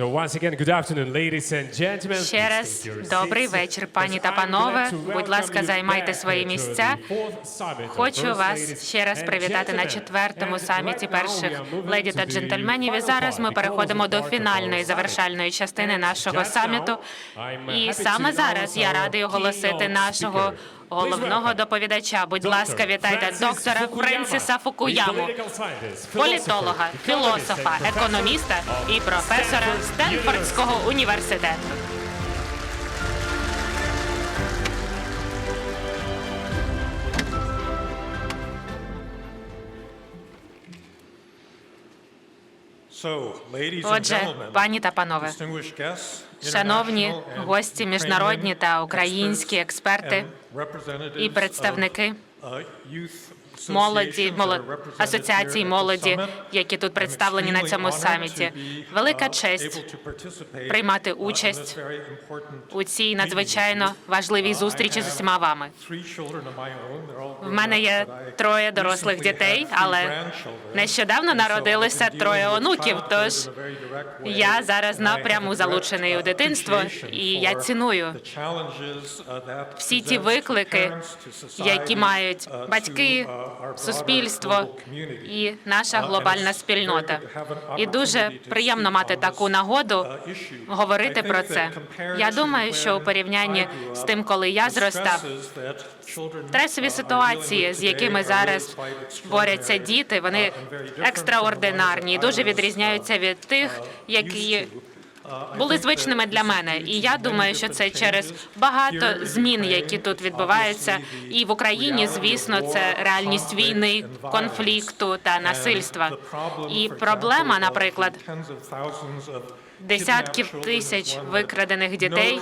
So once again, good afternoon, ladies and gentlemen. Ще раз добрий вечір, пані та панове. Будь ласка, займайте свої місця. Хочу вас ще раз привітати на четвертому саміті перших леді та джентльменів. І зараз ми переходимо до фінальної завершальної частини нашого саміту. І саме зараз я радий оголосити нашого головного доповідача. Будь ласка, вітайте доктора Френсіса Фукуяму, політолога, філософа, економіста і професора Стенфордського університету. Отже, пані та панове, шановні гості, міжнародні та українські експерти і представники молоді, моло- асоціації молоді, які тут представлені на цьому саміті. Велика честь приймати участь у цій надзвичайно важливій зустрічі з усіма вами. В мене є троє дорослих дітей, але нещодавно народилися троє онуків. Тож я зараз напряму залучений у дитинство, і я ціную всі ті виклики, які мають батьки, суспільство і наша глобальна спільнота. І дуже приємно мати таку нагоду говорити про це. Я думаю, що у порівнянні з тим, коли я зростав, стресові ситуації, з якими зараз борються діти, вони екстраординарні і дуже відрізняються від тих, які були звичними для мене. І я думаю, що це через багато змін, які тут відбуваються. І в Україні, звісно, це реальність війни, конфлікту та насильства. І проблема, наприклад, десятків тисяч викрадених дітей,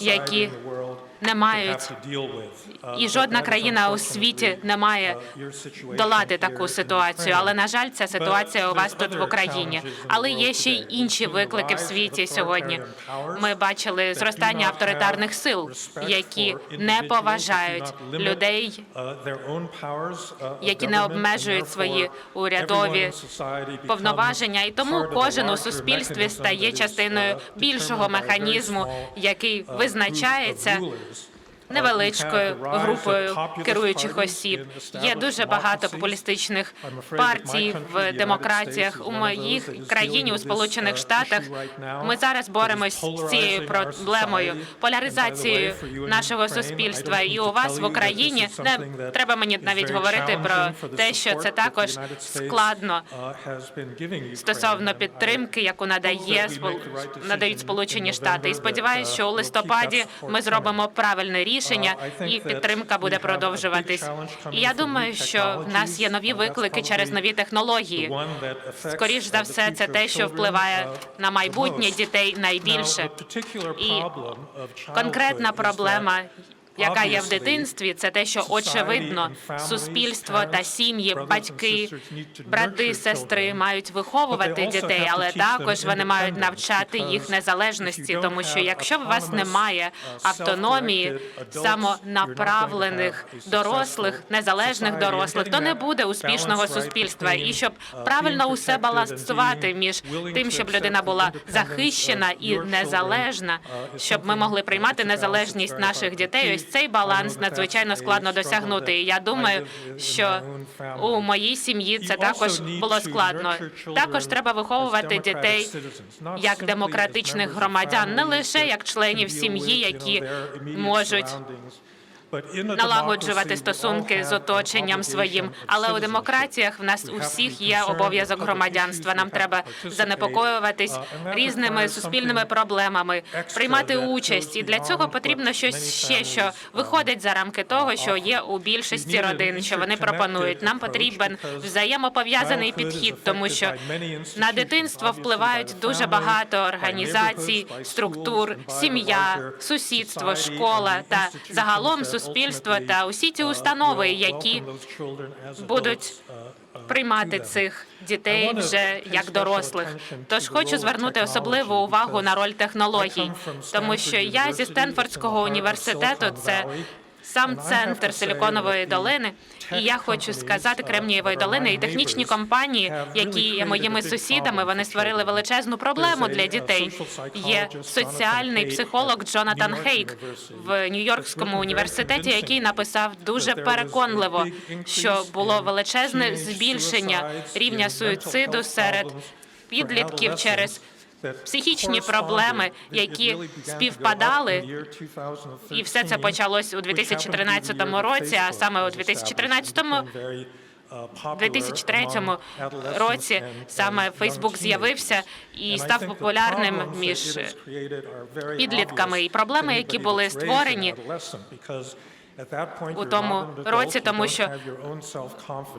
які не мають і жодна країна у світі не має долати таку ситуацію. Але на жаль, ця ситуація у вас тут в Україні. Але є ще й інші виклики в світі сьогодні. Ми бачили зростання авторитарних сил, які не поважають людей, які не обмежують свої урядові повноваження, і тому кожен у суспільстві стає частиною більшого механізму, який визначається невеличкою групою керуючих осіб. Є дуже багато популістичних партій в демократіях у моїх країні у Сполучених Штатах. Ми зараз боремось з цією проблемою поляризацією нашого суспільства. І у вас в Україні не треба мені навіть говорити про те, що це також складно стосовно підтримки, яку надає надають Сполучені Штати. І сподіваюся, що у листопаді ми зробимо правильне рішення, і підтримка буде продовжуватись. І я думаю, що в нас є нові виклики через нові технології. Скоріш за все, це те, що впливає на майбутнє дітей найбільше. І конкретна проблема. Яка є в дитинстві, це те, що очевидно суспільство та сім'ї, батьки, брати, сестри мають виховувати дітей, але також вони мають навчати їх незалежності, тому що якщо у вас немає автономії, самонаправлених дорослих, незалежних дорослих, то не буде успішного суспільства. І щоб правильно усе балансувати між тим, щоб людина була захищена і незалежна, щоб ми могли приймати незалежність наших дітей. Ось цей баланс надзвичайно складно досягнути. І я думаю, що у моїй сім'ї це також було складно. Також треба виховувати дітей як демократичних громадян, не лише як членів сім'ї, які можуть налагоджувати стосунки з оточенням своїм. Але у демократіях в нас у всіх є обов'язок громадянства. Нам треба занепокоюватись різними суспільними проблемами, приймати участь. І для цього потрібно щось ще, що виходить за рамки того, що є у більшості родин, що вони пропонують. Нам потрібен взаємопов'язаний підхід, тому що на дитинство впливають дуже багато організацій, структур, сім'я, сусідство, школа та загалом суспільство та усі ці установи, які будуть приймати цих дітей вже як дорослих. Тож хочу звернути особливу увагу на роль технологій, тому що я зі Стенфордського університету це сам центр Силіконової долини, і я хочу сказати Кремнієвої долини і технічні компанії, які є моїми сусідами, вони створили величезну проблему для дітей. Є соціальний психолог Джонатан Хейк в Нью-Йоркському університеті, який написав дуже переконливо, що було величезне збільшення рівня суїциду серед підлітків через психічні проблеми, які співпадали, і все це почалось у 2013 році, а саме у 2014-му 2003 році саме Фейсбук з'явився і став популярним між підлітками. І проблеми, які були створені у тому році, тому що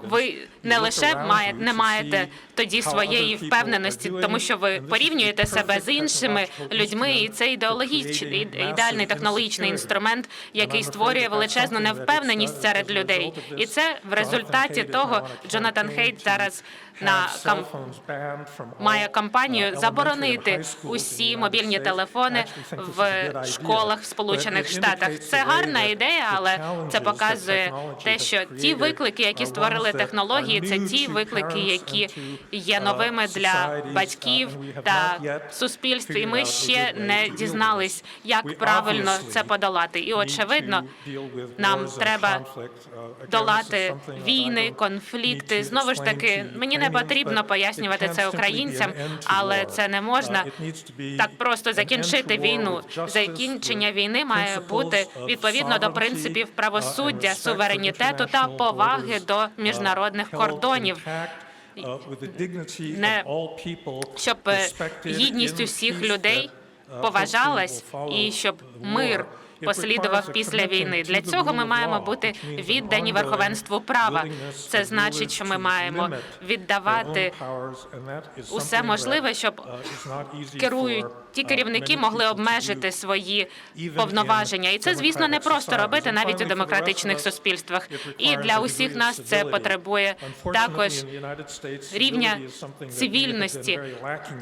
ви не лише має, не маєте тоді своєї впевненості, тому що ви порівнюєте себе з іншими людьми, і це ідеологічний ідеальний технологічний інструмент, який створює величезну невпевненість серед людей. І це в результаті того Джонатан Хейт зараз на кам... має кампанію заборонити усі мобільні телефони в школах в Сполучених Штатах. Це гарна ідея, але це показує те, що ті виклики, які створили технології, це ті виклики, які є новими для батьків та суспільств. І ми ще не дізнались, як правильно це подолати. І очевидно, нам треба долати війни, конфлікти. Знову ж таки, мені не потрібно пояснювати це українцям, але це не можна так просто закінчити війну. Закінчення війни має бути відповідно до принципів правосуддя, суверенітету та поваги до міжнародних кордонів. Не щоб е, гідність усіх людей поважалась і щоб мир послідував після війни. Для цього ми маємо бути віддані верховенству права. Це значить, що ми маємо віддавати усе можливе, щоб керують ті керівники могли обмежити свої повноваження, і це, звісно, не просто робити навіть у демократичних суспільствах. І для усіх нас це потребує також рівня цивільності.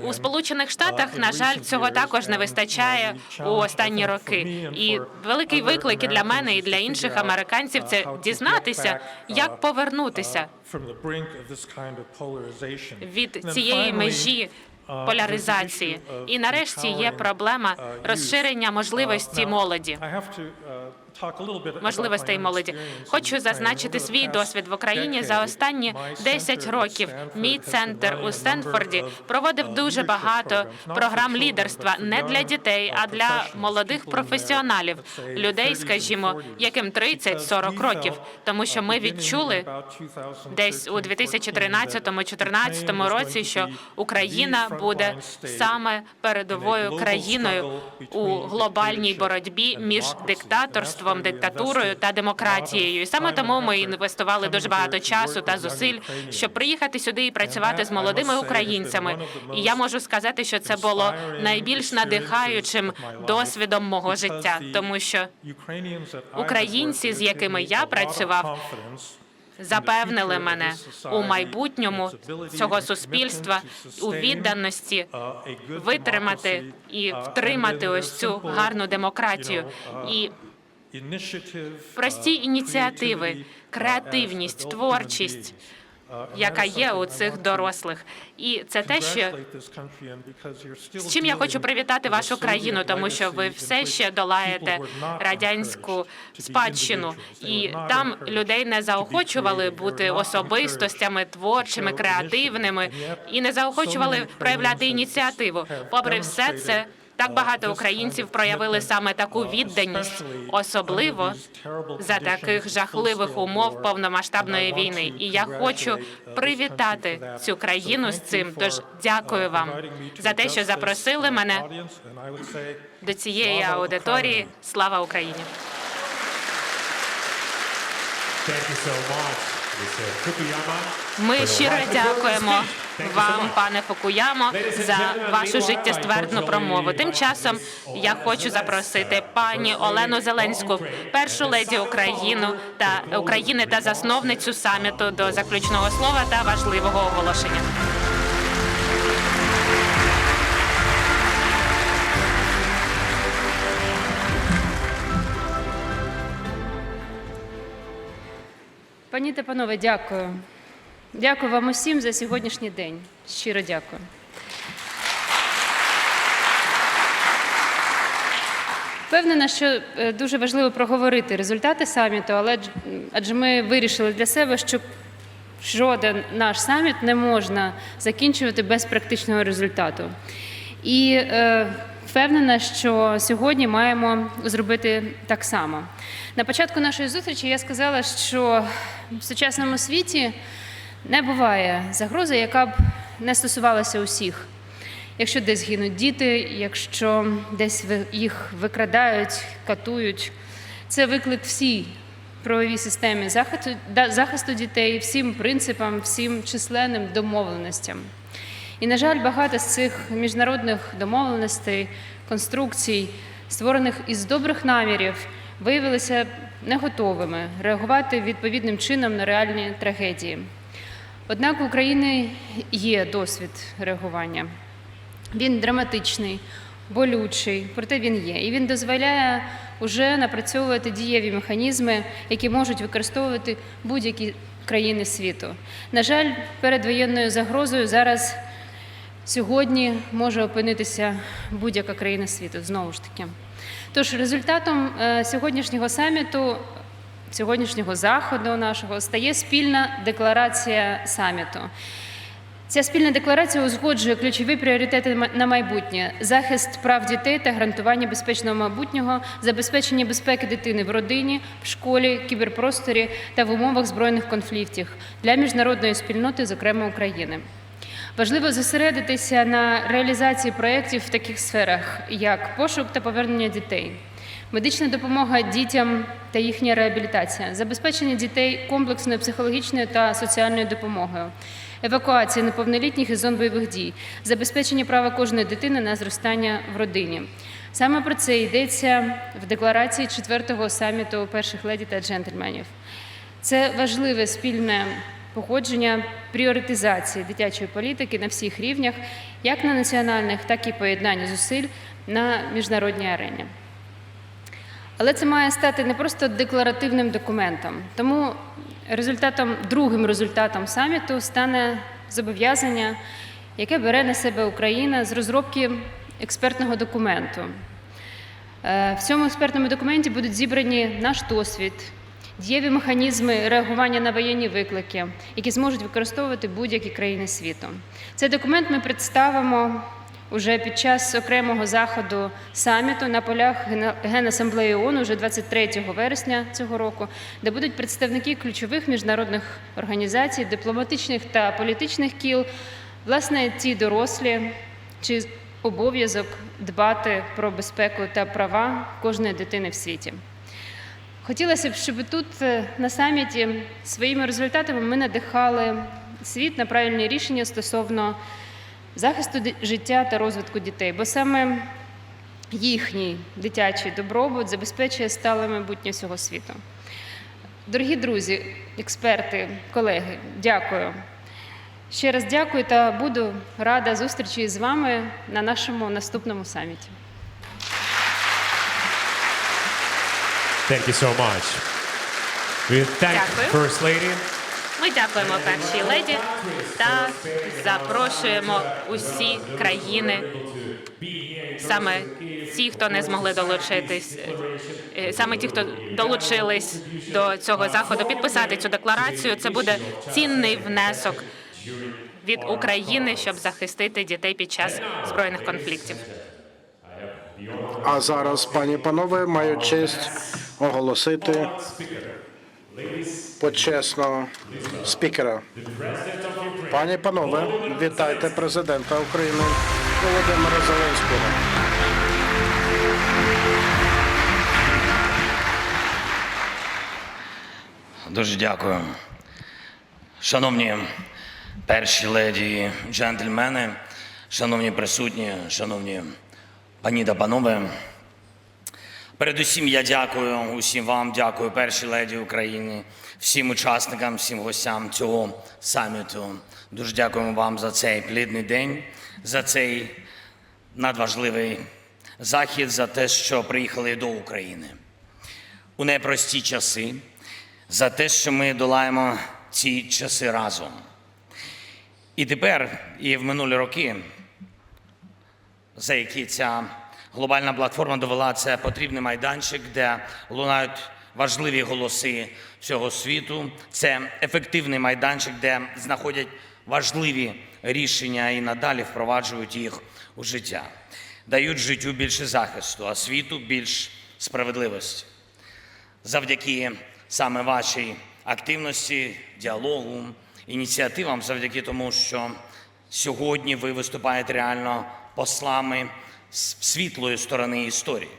У Сполучених Штатах, на жаль, цього також не вистачає у останні роки. І великий виклик і для мене і для інших американців це дізнатися, як повернутися від цієї межі поляризації. І нарешті є проблема розширення можливості молоді. Можливостей молоді. Хочу зазначити свій досвід в Україні. За останні 10 років. Мій центр у Стенфорді проводив дуже багато програм лідерства не для дітей, а для молодих професіоналів, людей, скажімо, яким 30-40 років, тому що ми відчули десь у 2013-2014 році, що Україна буде саме передовою країною у глобальній боротьбі між диктаторством, диктатурою та демократією. І саме тому ми інвестували дуже багато часу та зусиль, щоб приїхати сюди і працювати з молодими українцями. І я можу сказати, що це було найбільш надихаючим досвідом мого життя, тому що українці, з якими я працював, запевнили мене у майбутньому цього суспільства у відданості витримати і втримати ось цю гарну демократію і прості ініціативи, креативність, творчість. Яка є у цих дорослих, і це те, що з чим я хочу привітати вашу країну, тому що ви все ще долаєте радянську спадщину, і там людей не заохочували бути особистостями творчими, креативними і не заохочували проявляти ініціативу. Попри все це. Так багато українців проявили саме таку відданість, особливо за таких жахливих умов повномасштабної війни. І я хочу привітати цю країну з цим. Тож дякую вам за те, що запросили мене до цієї аудиторії. Слава Україні! Ми щиро дякуємо вам, пане Фукуямо, за вашу життєствердну промову. Тим часом я хочу запросити пані Олену Зеленську, першу леді Україну та України та засновницю саміту до заключного слова та важливого оголошення. Пані та панове, дякую. Дякую вам усім за сьогоднішній день. Щиро дякую. Впевнена, що е, дуже важливо проговорити результати саміту, але адже ми вирішили для себе, що жоден наш саміт не можна закінчувати без практичного результату. І е, впевнена, що сьогодні маємо зробити так само. На початку нашої зустрічі я сказала, що в сучасному світі не буває загрози, яка б не стосувалася усіх. Якщо десь гинуть діти, якщо десь їх викрадають, катують, це виклик всій правовій системі захисту, захисту дітей, всім принципам, всім численним домовленостям. І, на жаль, багато з цих міжнародних домовленостей, конструкцій, створених із добрих намірів, виявилися не готовими реагувати відповідним чином на реальні трагедії. Однак у України є досвід реагування. Він драматичний, болючий, проте він є. І він дозволяє уже напрацьовувати дієві механізми, які можуть використовувати будь-які країни світу. На жаль, перед воєнною загрозою зараз сьогодні може опинитися будь-яка країна світу знову ж таки. Тож результатом е, сьогоднішнього саміту, сьогоднішнього заходу нашого стає спільна декларація саміту. Ця спільна декларація узгоджує ключові пріоритети на майбутнє: захист прав дітей та гарантування безпечного майбутнього, забезпечення безпеки дитини в родині, в школі, кіберпросторі та в умовах збройних конфліктів для міжнародної спільноти, зокрема України. Важливо зосередитися на реалізації проєктів в таких сферах, як пошук та повернення дітей, медична допомога дітям та їхня реабілітація, забезпечення дітей комплексною психологічною та соціальною допомогою, евакуація неповнолітніх із зон бойових дій, забезпечення права кожної дитини на зростання в родині. Саме про це йдеться в декларації четвертого саміту перших леді та джентльменів. Це важливе спільне погодження пріоритизації дитячої політики на всіх рівнях, як на національних, так і поєднання зусиль на міжнародній арені. Але це має стати не просто декларативним документом. Тому результатом, другим результатом саміту стане зобов'язання, яке бере на себе Україна з розробки експертного документу. Е, В цьому експертному документі будуть зібрані наш досвід, дієві механізми реагування на воєнні виклики, які зможуть використовувати будь-які країни світу. Цей документ ми представимо уже під час окремого заходу саміту на полях Генасамблеї ООН уже 23 вересня цього року, де будуть представники ключових міжнародних організацій, дипломатичних та політичних кіл, власне, ті дорослі, чи обов'язок дбати про безпеку та права кожної дитини в світі. Хотілося б, щоб тут е, на саміті своїми результатами ми надихали світ на правильні рішення стосовно захисту життя та розвитку дітей, бо саме їхній дитячий добробут забезпечує стале майбутнє всього світу. Дорогі друзі, експерти, колеги, дякую. Ще раз дякую та буду рада зустрічі з вами на нашому наступному саміті. Thank you so much. We thank. First Lady. Ми дякуємо першій леді та запрошуємо усі країни, саме ті, хто не змогли долучитись, е, саме ті, хто долучились до цього заходу, підписати цю декларацію. Це буде цінний внесок від України, щоб захистити дітей під час збройних конфліктів. А зараз, пані панове, маю честь оголосити почесного спікера. Пані панове, вітайте президента України Володимира Зеленського. Дуже дякую. Шановні перші леді, джентльмени, шановні присутні, шановні пані та панове. Передусім я дякую усім вам, дякую першій леді України, всім учасникам, всім гостям цього саміту. Дуже дякуємо вам за цей плідний день, за цей надважливий захід, за те, що приїхали до України. У непрості часи за те, що ми долаємо ці часи разом. І тепер, і в минулі роки, за які ця глобальна платформа довела, це потрібний майданчик, де лунають важливі голоси всього світу. Це ефективний майданчик, де знаходять важливі рішення і надалі впроваджують їх у життя, дають життю більше захисту, а світу більш справедливості. Завдяки саме вашій активності, діалогу, ініціативам, завдяки тому, що сьогодні ви виступаєте реально послами світлої сторони історії,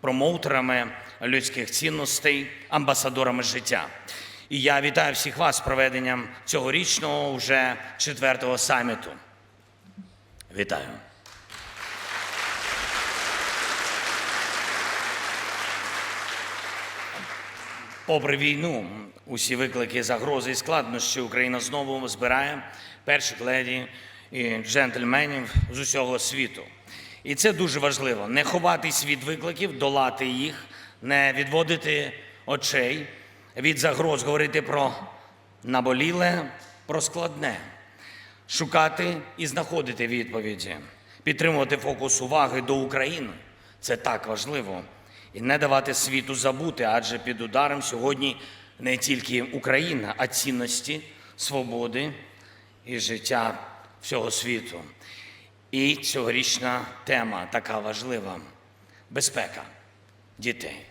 промоутерами людських цінностей, амбасадорами життя. І я вітаю всіх вас з проведенням цьогорічного вже четвертого саміту. Вітаю. Попри війну, усі виклики, загрози і складнощі Україна знову збирає перших леді і джентльменів з усього світу. І це дуже важливо не ховатись від викликів, долати їх, не відводити очей від загроз, говорити про наболіле, про складне, шукати і знаходити відповіді, підтримувати фокус уваги до України. Це так важливо. І не давати світу забути, адже під ударом сьогодні не тільки Україна, а цінності, свободи і життя всього світу. І цьогорічна тема така важлива безпека дітей.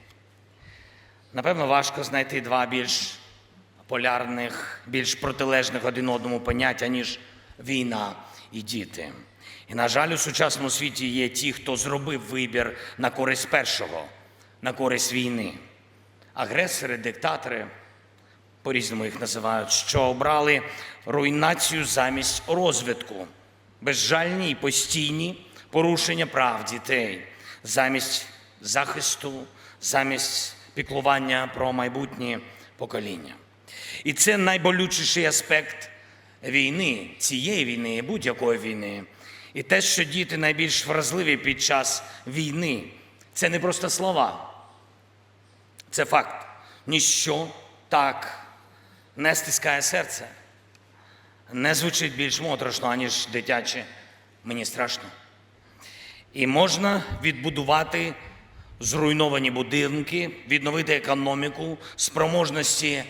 Напевно, важко знайти два більш полярних, більш протилежних один одному поняття, ніж війна і діти. І, на жаль, у сучасному світі є ті, хто зробив вибір на користь першого, на користь війни. Агресори, диктатори, по-різному їх називають, що обрали руйнацію замість розвитку, безжальні і постійні порушення прав дітей, замість захисту, замість піклування про майбутнє покоління. І це найболючіший аспект війни, цієї війни, будь-якої війни. І те, що діти найбільш вразливі під час війни, це не просто слова, це факт. Ніщо так не стискає серце, не звучить більш моторошно, аніж дитяче. Мені страшно. І можна відбудувати зруйновані будинки, відновити економіку, спроможності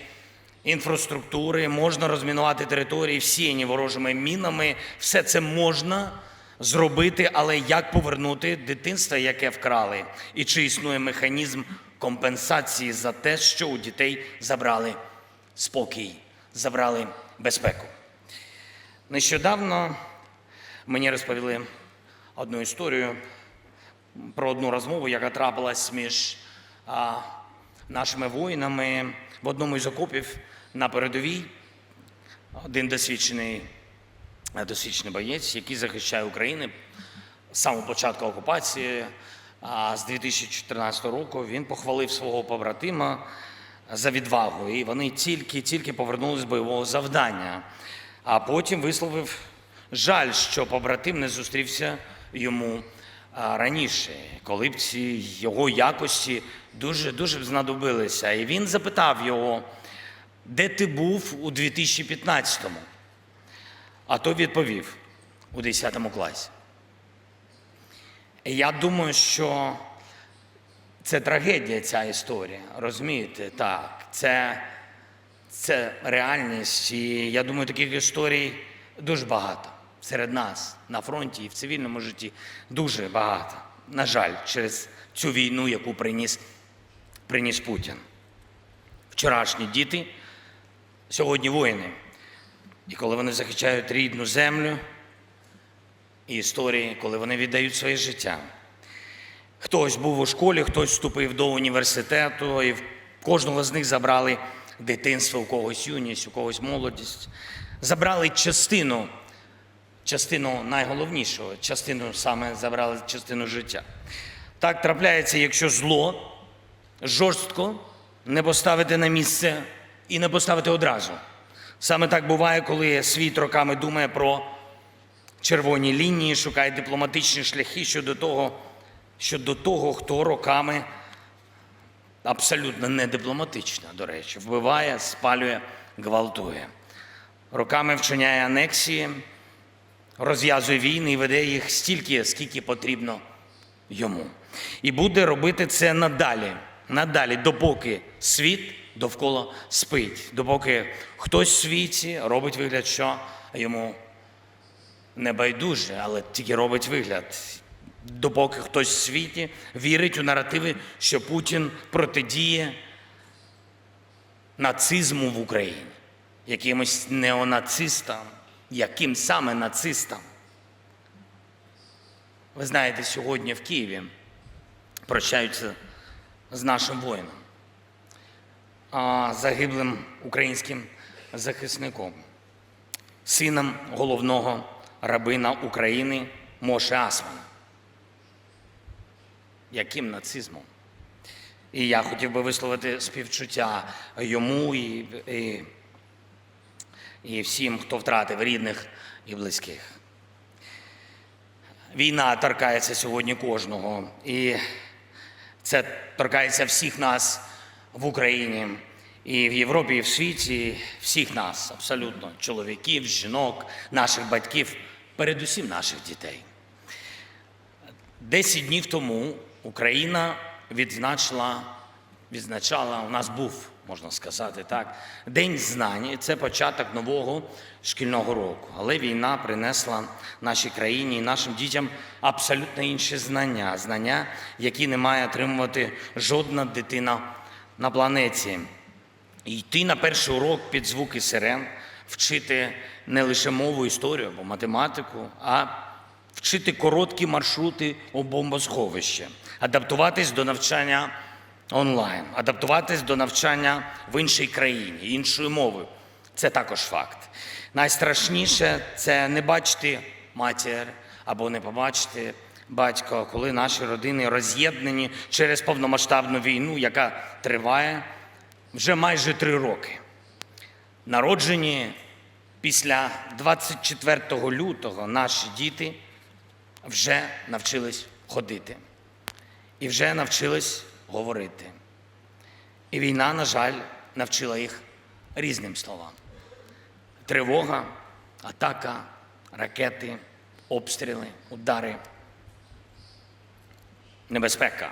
інфраструктури, можна розмінувати території, всіяні ворожими мінами. Все це можна зробити, але як повернути дитинство, яке вкрали, і чи існує механізм компенсації за те, що у дітей забрали спокій, забрали безпеку. Нещодавно мені розповіли одну історію про одну розмову, яка трапилась між а, нашими воїнами в одному із окопів на передовій. Один досвідчений, е, досвідчений боєць, який захищає Україну з самого початку окупації. А з 2014 року він похвалив свого побратима за відвагу. І вони тільки-тільки повернулись з бойового завдання. А потім висловив жаль, що побратим не зустрівся йому раніше, коли б ці його якості дуже дуже б знадобилися. І він запитав його, де ти був у 2015-му? А той відповів у 10 класі. Я думаю, що це трагедія, ця історія. Розумієте? Так, це, це реальність. І я думаю, таких історій дуже багато серед нас на фронті і в цивільному житті. Дуже багато. На жаль, через цю війну, яку приніс, приніс Путін. Вчорашні діти, сьогодні воїни. І коли вони захищають рідну землю, і історії, коли вони віддають своє життя. Хтось був у школі, хтось вступив до університету, і в кожного з них забрали дитинство, у когось юність, у когось молодість. Забрали частину, частину найголовнішого, частину саме забрали частину життя. Так трапляється, якщо зло жорстко не поставити на місце і не поставити одразу. Саме так буває, коли світ роками думає про червоні лінії, шукає дипломатичні шляхи щодо того, щодо того, хто роками абсолютно не дипломатична, до речі, вбиває, спалює, гвалтує. Роками вчиняє анексії, розв'язує війни і веде їх стільки, скільки потрібно йому. І буде робити це надалі, надалі, допоки світ довкола спить, допоки хтось в світі робить вигляд, що йому не байдуже, але тільки робить вигляд. Допоки хтось в світі вірить у наративи, що Путін протидіє нацизму в Україні, якимось неонацистам, яким саме нацистам. Ви знаєте, сьогодні в Києві прощаються з нашим воїном, загиблим українським захисником, сином головного рабина України Моше Асмана. Яким нацизмом? І я хотів би висловити співчуття йому і, і, і всім, хто втратив рідних і близьких. Війна торкається сьогодні кожного, і це торкається всіх нас в Україні, і в Європі, і в світі, всіх нас, абсолютно, чоловіків, жінок, наших батьків, передусім наших дітей. Десять днів тому Україна відзначила, відзначала, у нас був, можна сказати так, День знань. І Це початок нового шкільного року. Але війна принесла нашій країні і нашим дітям абсолютно інші знання, знання, які не має отримувати жодна дитина на планеті. І йти на перший урок під звуки сирен, вчити не лише мову, історію або математику, а вчити короткі маршрути у бомбосховище, адаптуватись до навчання онлайн, адаптуватись до навчання в іншій країні, іншою мовою. Це також факт. Найстрашніше це не бачити матір або не побачити батька, коли наші родини роз'єднані через повномасштабну війну, яка триває вже майже три роки. Народжені після 24 лютого наші діти вже навчились ходити і вже навчились говорити. І війна, на жаль, навчила їх різним словам: тривога, атака, ракети, обстріли, удари, небезпека.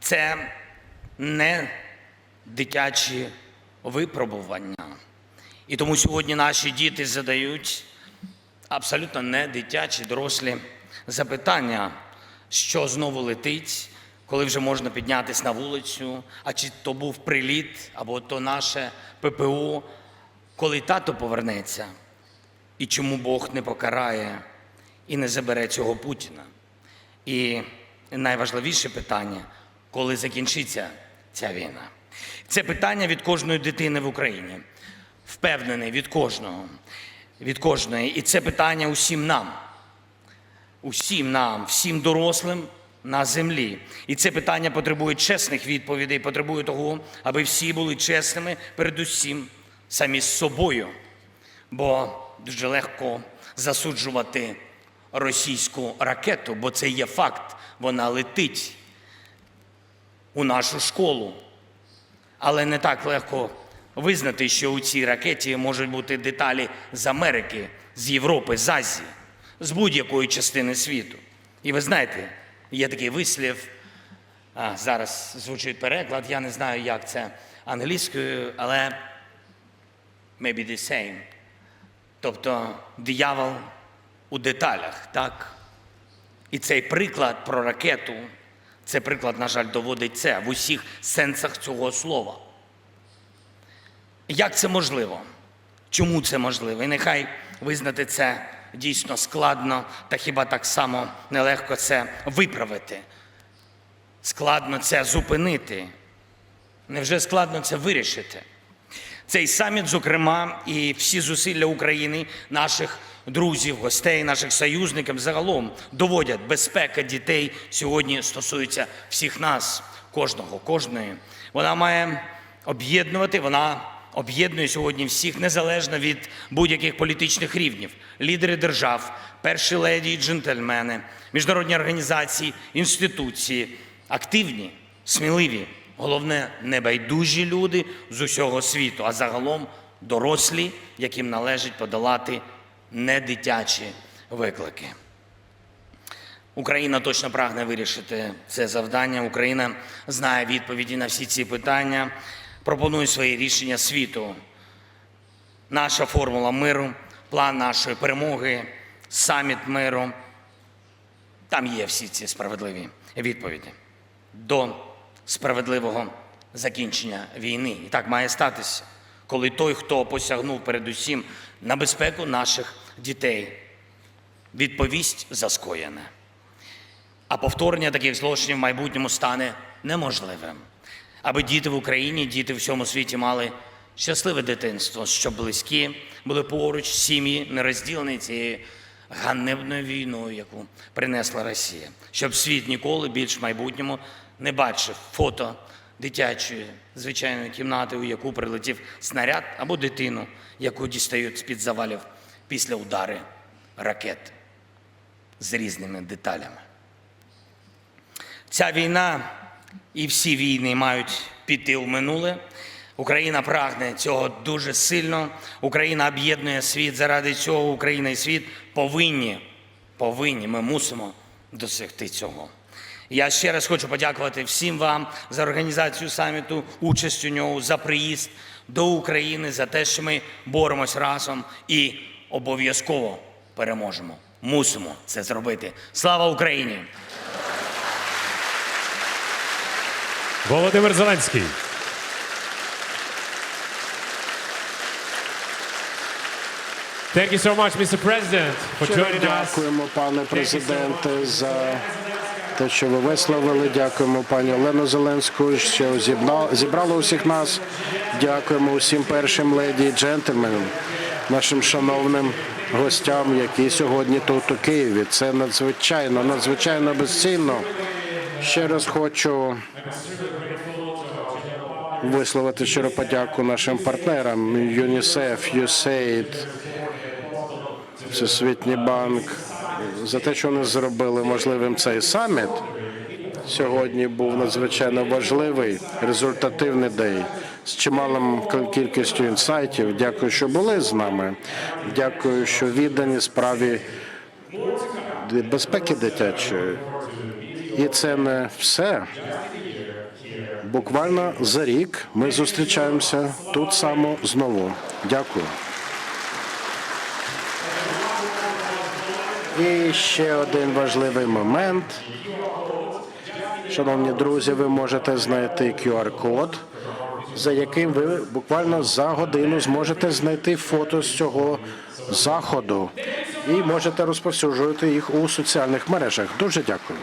Це не дитячі випробування. І тому сьогодні наші діти задають абсолютно не дитячі, дорослі запитання, що знову летить, коли вже можна піднятися на вулицю, а чи то був приліт, або то наше ППО, коли тато повернеться, і чому Бог не покарає і не забере цього Путіна. І найважливіше питання, коли закінчиться ця війна. Це питання від кожної дитини в Україні. Впевнений від кожного, від кожної. І це питання усім нам, усім нам, всім дорослим на землі. І це питання потребує чесних відповідей, потребує того, аби всі були чесними, передусім самі з собою. Бо дуже легко засуджувати російську ракету, бо це є факт, вона летить у нашу школу. Але не так легко визнати, що у цій ракеті можуть бути деталі з Америки, з Європи, з Азії, з будь-якої частини світу. І ви знаєте, є такий вислів, а, зараз звучить переклад, я не знаю, як це англійською, але maybe the same. Тобто диявол у деталях, так? І цей приклад про ракету, це приклад, на жаль, доводить це в усіх сенсах цього слова. Як це можливо? Чому це можливо? І нехай визнати це дійсно складно, та хіба так само нелегко це виправити. Складно це зупинити. Невже складно це вирішити? Цей саміт, зокрема, і всі зусилля України, наших друзів, гостей, наших союзників загалом доводять, безпека дітей сьогодні стосується всіх нас, кожного, кожної. Вона має об'єднувати, вона об'єднує сьогодні всіх незалежно від будь-яких політичних рівнів. Лідери держав, перші леді і джентльмени, міжнародні організації, інституції, активні, сміливі, Головне, небайдужі люди з усього світу, а загалом дорослі, яким належить подолати недитячі виклики. Україна точно прагне вирішити це завдання. Україна знає відповіді на всі ці питання, пропонує свої рішення світу. Наша формула миру, план нашої перемоги, саміт миру. Там є всі ці справедливі відповіді до справедливого закінчення війни. І так має статися, коли той, хто посягнув передусім на безпеку наших дітей, відповість за скоєне. А повторення таких злочинів в майбутньому стане неможливим. Аби діти в Україні, діти в всьому світі мали щасливе дитинство, щоб близькі були поруч, сім'ї не розділені цією ганебною війною, яку принесла Росія, щоб світ ніколи більш в майбутньому не бачив фото дитячої звичайної кімнати, у яку прилетів снаряд або дитину, яку дістають з-під завалів після удари ракет з різними деталями. Ця війна і всі війни мають піти у минуле. Україна прагне цього дуже сильно. Україна об'єднує світ. Заради цього Україна і світ повинні, повинні, ми мусимо досягти цього. Я ще раз хочу подякувати всім вам за організацію саміту, участь у ньому, за приїзд до України, за те, що ми боремось разом і обов'язково переможемо. Мусимо це зробити. Слава Україні! Володимир Зеленський. Thank you so much, Mr. President, for joining us. дякуємо, пане президенте, за те, що ви висловили. Дякуємо пані Олену Зеленську, що зібрали усіх нас. Дякуємо усім першим леді і джентльменам, нашим шановним гостям, які сьогодні тут у Києві. Це надзвичайно, надзвичайно безцінно. Ще раз хочу висловити щиро подяку нашим партнерам ЮНІСЕФ, USAID, Всесвітній банк за те, що вони зробили можливим цей саміт. Сьогодні був надзвичайно важливий, результативний день з чималим кількістю інсайтів. Дякую, що були з нами. Дякую, що віддані справі безпеки дитячої. І це не все. Буквально за рік ми зустрічаємося тут само знову. Дякую. І ще один важливий момент. Шановні друзі, ви можете знайти QR-код, за яким ви буквально за годину зможете знайти фото з цього заходу і можете розповсюджувати їх у соціальних мережах. Дуже дякую.